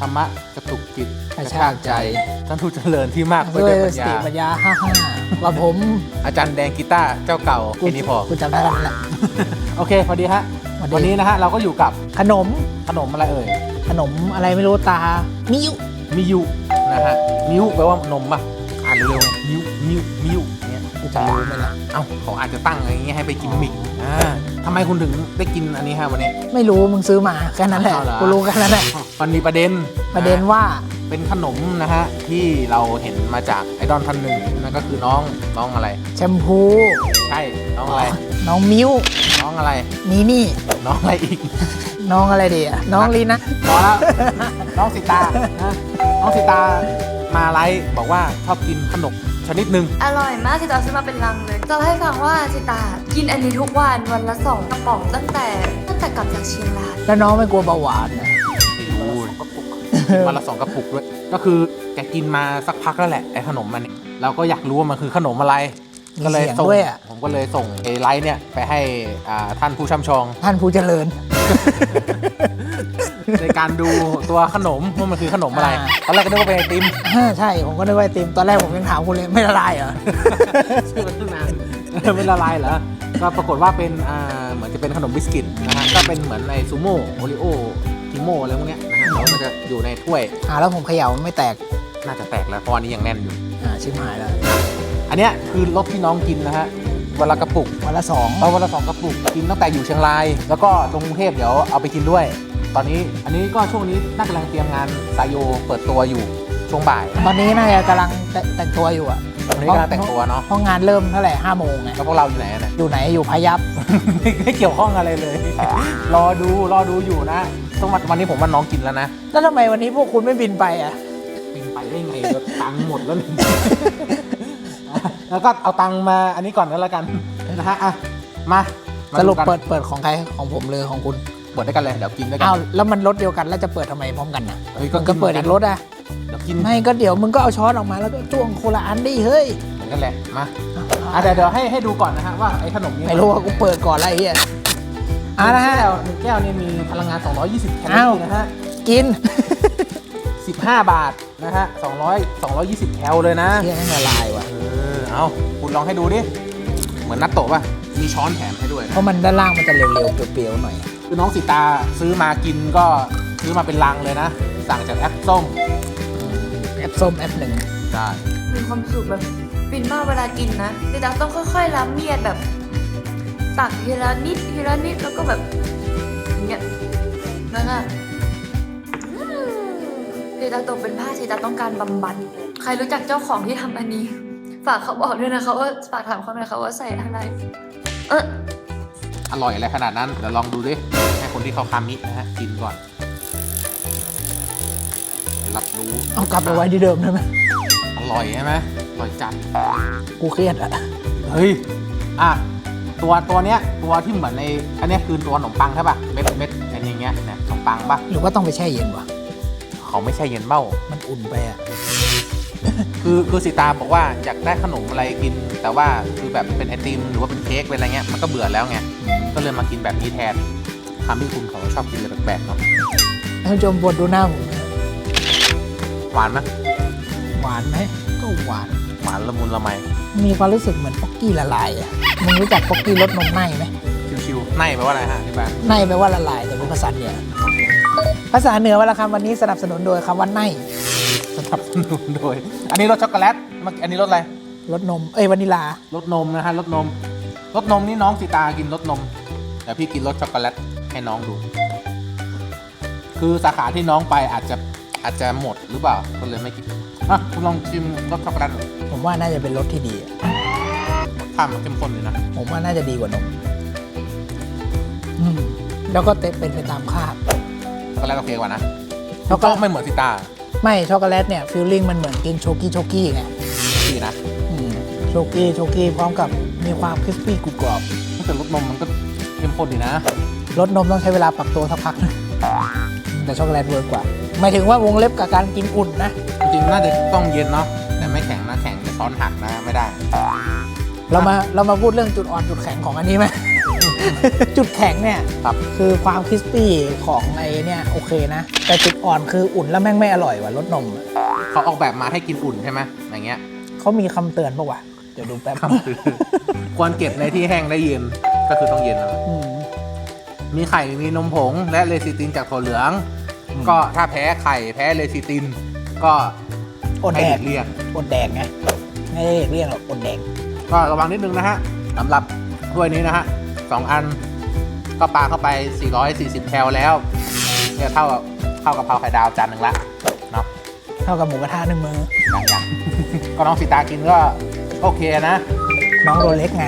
ธรรมะกระตุกจิตกระชากใจท่านผู้เจริญที่มากไปด้ด้ววยยปัญสติญาปัญญาห้าห้าว่าผม อาจารย์แดงกีตาร์เจ้าเก่าแค่นี้พอกูจำได้แล้วนั่นแหละโอเค พอดีฮะสวัสดีวันนี้นะฮะ เราก็อยู่กับขนมขนมอะไรเอ่ย ขนมอะไรไม่รู้ตา มิยุ มิยุ นะฮะ มิวแปลว่านมป่ะ อ่านเร็วๆไงมิวมิวมิว เนี่ยกูจะรู้ไหมล่ะเอ้าเขาอาจจะตั้งอะไรอย่างเงี้ยให้ไปกินมิกอ่าทำไมคุณถึงได้กินอันนี้ฮะวันนี้ ไม่รู้มึงซื้อมาแค่นั้นแหละเอาเหรอ กูรู้แค่นั้นแหละมันมีประเด็นประเด็นว่า เป็นขนมนะฮะที่เราเห็นมาจากไอดอลท่านหนึ่งนั่นก็คือน้องน้องอะไร แชมพูใช่น้องอะไร น้องมิวน้องอะไร นี่นี่น้องอะไรอีกน้องอะไรดีอะน้องลีนะ พอแล้วน้องสิตานะน้องสิตามาไลฟ์บอกว่าชอบกินขนม ชนิดหนึ่งอร่อยมากสิตาซื้อมาเป็นลังเลยจะเล่าให้ฟังว่าสิตากินอันนี้ทุกวันวันละสองกระป๋องตั้งแต่ตั้งแต่กลับจากเชียงรายแล้วน้องไม่กลัวเบาหวานนะโอ้ยวันละสองกระปุกด้วย ก็คือแกกินมาสักพักแล้วแหละไอ้ขนมมันเนี่ยเราก็อยากรู้ว่ามันคือขนมอะไรมีก็เลยเสียงส่งด้วยอะผมก็เลยส่งไอ้ไลฟ์เนี่ยไปให้อ่าท่านผู้ช่ำชอง ท่านผู้เจริญ ในการดูตัวขนมว่ามันคือขนมอะไรอ่า ตอนแรกก็นึกว่าเป็นไอติมใช่ ผมก็นึกว่าไอติม ตอนแรกผมยังถามคุณเลยไม่ละลายเหรอ ชื่อมันตั้งนานเออไม่ละลายเหรอก็ปรากฏว่าเป็นอ่าเหมือนจะเป็นขนมบิสกิตนะฮะก็เป็นเหมือนในซูโม่โอริโอทิโมอะไรพวกเนี้ยนะฮะแล้วมันจะอยู่ในถ้วยอ่าแล้วผมเขย่ามันไม่แตก น่าจะแตกแล้วเพราะอันนี้ยังแน่นอยู่ อ่าชิบหายแล้ว อันเนี้ยคือรสที่น้องกินนะฮะ วันละกระปุกวันละสองเอาวันละสองกระปุกกินตั้งแต่อยู่เชียงราย แล้วก็ตรงกรุงเทพเดี๋ยวเอาไปกินด้วย ตอนนี้อันนี้ก็ช่วงนี้น่ากำลังเตรียมงานสายโยเปิดตัวอยู่ช่วงบ่ายตอนนี้น่าจะกำลังแต่แต่งตัวอยู่อะตอนนี้กำลังแต่งตัวเนาะเพราะงานเริ่มเท่าไหร่ห้าโมงไงแล้วพวกเราอยู่ไหนอะเนี่ยอยู่ไหนอยู่พายัพไม่ไม่เกี่ยวข้องอะไรเลย รอดูรอดูอยู่นะต้องวันวันนี้ผมว่าน้องกินแล้วนะแล้วทำไมวันนี้พวกคุณไม่บินไปอะ บินไปได้ไงเดี๋ยวตังค์หมดแล้วนี่ แล้วก็เอาตังค์มาอันนี้ก่อนก็แล้วกันนะฮะอะมามาสรุปกันเปิดเปิดของใครของผมเลยของคุณเปิดด้วยกันเลยเดี๋ยวกินด้วยกัอ้าวแล้วมันรถเดียวกันแล้วจะเปิดทำไมพร้อมกันนะเฮ้ยมันก็เปิดอีกรถอะเดี๋ยวกินไม่ก็เดี๋ยวมึงก็เอาช้อนออกมาแล้วก็จ้วงโคนละอันดิเฮ้ยเหมือนกันแหละมาอะเดี๋ยวเดี๋ยวให้ให้ดูก่อนนะฮะว่าไอ้ขนมนี้ไม่รู้ว่ากูเปิดก่อนอะไรเหี้ยอะนะฮะแก้วหนึ่งแก้วเนี่ยมีพลังงาน 220แคลออ้าวรี่นะฮะกิน 15 บาทนะฮะ200 220 แคลเลยนะเที่ยให้ละลายว่ะ เออเอาคุณลองให้ดูดิ เหมือนนัตโตะป่ะ มีช้อนแถมให้ด้วยเพราะมันด้านล่างมันจะเร็วๆ เปรี้ยวๆ หน่อย คือน้องสีตาซื้อมากินก็ซื้อมาเป็นลังเลยนะ สั่งจากแอปส้มแอปส้มแอปหนึ่ง ได้ มีความสุขแบบฟินมากเวลากินนะสิตาต้องค่อยๆล้ำเมียดแบบ ตักทีละนิดทีละนิดแล้วก็แบบอย่างเงี้ยแล้วก็อืมสิตาตกเป็นผ้าสิตาต้องการบำบัด ใครรู้จักเจ้าของที่ทำอันนี้ ฝากเขาบอกด้วยนะคะว่าฝากถามเขาหน่อยค่ะว่าใส่อะไรเอออร่อยอะไรขนาดนั้น เดี๋ยวลองดูดิ ให้คนที่เขาคามินะฮะกินก่อน รับรู้เอากลับไปไว้ที่เดิมได้ไหมอร่อยใช่ไหมอร่อยจัด กูเครียดอะเฮ้ย อะ ตัวตัวเนี้ย ตัวที่เหมือนใน อันเนี้ยคือตัวขนมปังใช่ป่ะ เม็ดเม็ดอันอย่างเงี้ยเนี่ยขนมปังป่ะ หรือว่าต้องไปแช่เย็นวะเขาไม่ใช่เย็นเบ้า มันอุ่นไปอะ คือคือสิตาบอกว่าอยากได้ขนมอะไรกิน แต่ว่าคือแบบเป็นไอติมหรือว่าเป็นเค้กเป็นอะไรเงี้ยมันก็เบื่อแล้วไงก็เลยมากินแบบนี้แทนทำให้คุณเขาชอบกินอะไรแปลกๆเนาะท่านผู้ชมบดดูหน้าผมนะหวานไหมหวานไหมก็หวาน หวานละมุนละไมมีความรู้สึกเหมือนป๊อกกี้ละลายอะมึงรู้จักป๊อกกี้รสนมไหมไหมชิวๆในแปลว่าอะไรฮะที่บ้านไหนแปลว่าละลายแต่เป็นภาษาเหนือภาษาเหนือวลาคำวันนี้สนับสนุนโดยคำว่าไหน สนับสนุนโดย อันนี้รสช็อกโกแลตเมื่อกี้อันนี้รสอะไร รสนม เอ้ยวานิลา รสนมนะฮะรสนม รสนมนี่น้องสิตากินรสนม แต่พี่กินรสช็อกโกแลตให้น้องดู คือสาขาที่น้องไปอาจจะอาจจะหมดหรือเปล่า ก็เลยไม่กิน อะคุณลองชิมรสช็อกโกแลตหน่อยผมว่าน่าจะเป็นรสที่ดีอะข้ามมันเข้มข้นเลยนะ ผมว่าน่าจะดีกว่านม อืม แล้วก็เต็มเป็นไปตามคาดช็อกโกแลตโอเคกว่านะช็อกโกแลตก็ไม่เหมือนสิตา ไม่ช็อกโกแลตเนี่ยฟิลลิ่งมันเหมือนกินโชกี้โชกี้ไงดีนะอืมโชกี้โชกี้พร้อมกับมีความคริสปี้กรุบกรอบแต่รสนมมันก็เข้มข้นดีนะ รสนมต้องใช้เวลาปรับตัวสักพักนะแต่ช็อกโกแลตเวิร์กกว่าหมายถึงว่าวงเล็บกับการกินอุ่นนะจริงๆน่าจะต้องเย็นเนาะแต่ไม่แข็งนะแข็งจะช้อนหักนะไม่ได้ เรามาเรามาพูดเรื่องจุดอ่อนจุดแข็งของอันนี้ไหมอืม จุดแข็งเนี่ยครับ คือความคริสปี้ของไอ้เนี่ยโอเคนะ แต่จุดอ่อนคืออุ่นแล้วแม่งไม่อร่อยว่ะรสนมอะเขาออกแบบมาให้กินอุ่นใช่ไหมอย่างเงี้ยเขามีคำเตือนปะวะเดี๋ยวดูแป๊บคำคือควรเก็บในที่แห้งได้เย็นก็คือต้องเย็นนะอืมมีไข่มีนมผง และเลซิตินจากถั่วเหลืองอืมก็ถ้าแพ้ไข่แพ้เลซิติน ก็อดให้แดหลีกกเลี่ยง อดแดกไงไม่ได้เรียกหรอกอดแดกก็ระวังนิดนึงนะฮะสำหรับถ้วยนี้นะฮะ สองอัน ก็ปลาเข้าไป 440 แคลแล้วเนี่ยเท่ากับเท่ากับเพราไข่ดาวจานหนึ่งละเนาะเท่ากับหมูกระทะหนึ่งมืออย่างอย่างก็น้องสีตากินก็โอเคนะ น้องโดนเล็กไง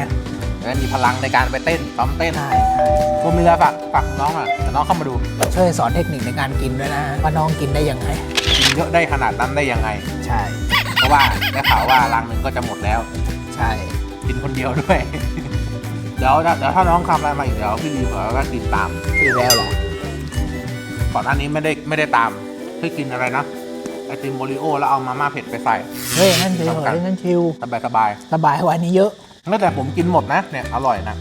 แล้วมีพลังในการไปเต้นซ้อมเต้นใช่ใช่ผมมีอะไรฝากฝากน้องอะแต่น้องเข้ามาดู ช่วยสอนเทคนิคในการกินด้วยนะว่าน้องกินได้ยังไงกินเยอะได้ขนาดนั้นได้ยังไง ใช่ เพราะว่าได้ข่าวว่ารังหนึ่งก็จะหมดแล้ว ใช่ กินคนเดียวด้วย เดี๋ยวเดี๋ยวถ้าน้องทำอะไรมาอีกเดี๋ยวพี่รีขอก็กินตามคือแล้วเหรอก่อนหน้านี้ไม่ได้ไม่ได้ตามพี่กินอะไรนะไอติมโมริโอแล้วเอามาม่าเผ็ดไปใส่เฮ้ยนั่นชิวเฮ้ยนั่นชิวสบายสบายสบายกว่านี้เยอะๆไม่แต่ผมกินหมดนะเนี่ยอร่อยนะ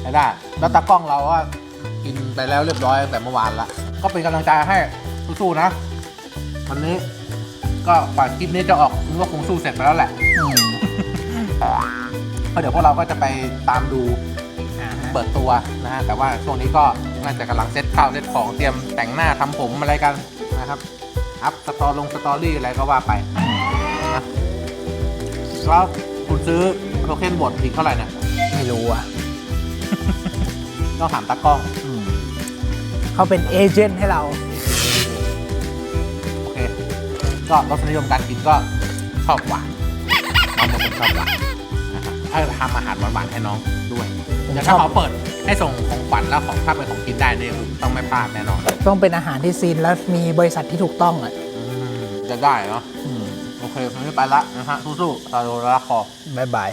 ใช้ได้แล้วตากล้องเราก็กินไปแล้วเรียบร้อยตั้งแต่เมื่อวานละก็เป็นกำลังใจให้สู้ๆนะ วันนี้ก็กว่าคลิปนี้จะออกนึกว่าคงสู้เสร็จไปแล้วแหละอืมเพ ราะเดี๋ยวพวกเราก็จะไปตามดูอ่าฮะเปิดตัวนะฮะแต่ว่าช่วงนี้ก็น่าจะกำลังเซ็ตข้าวเซ็ตของเตรียมแต่งหน้าทำผมอะไรกันนะครับอัพสตอลงสตอรี่อะไรก็ว่าไปนะแล้วคุณซื้อโทเค็นบทอีกเท่าไหร่เนี่ยไม่รู้อะ ต้องถามตากล้องอืมเขาเป็นเอเจนต์ให้เรา โอเค ก็รสนิยมการกินก็ชอบหวานน้องเป็นคนชอบหวานนะครับ ถ้าทำอาหารหวานๆให้น้องด้วยผมแล้วชถ้าอบ เขาเปิดให้ส่งของขวัญแล้วของถ้าเป็นของกินได้เนี่ยคือต้องไม่พลาดแน่นอนต้องเป็นอาหารที่ซีนแล้วมีบริษัทที่ถูกต้องอะอืมจะได้เนาะอืมโอเควันนี้ไปละนะฮะสู้ๆตาโดละคอ บ๊ายบาย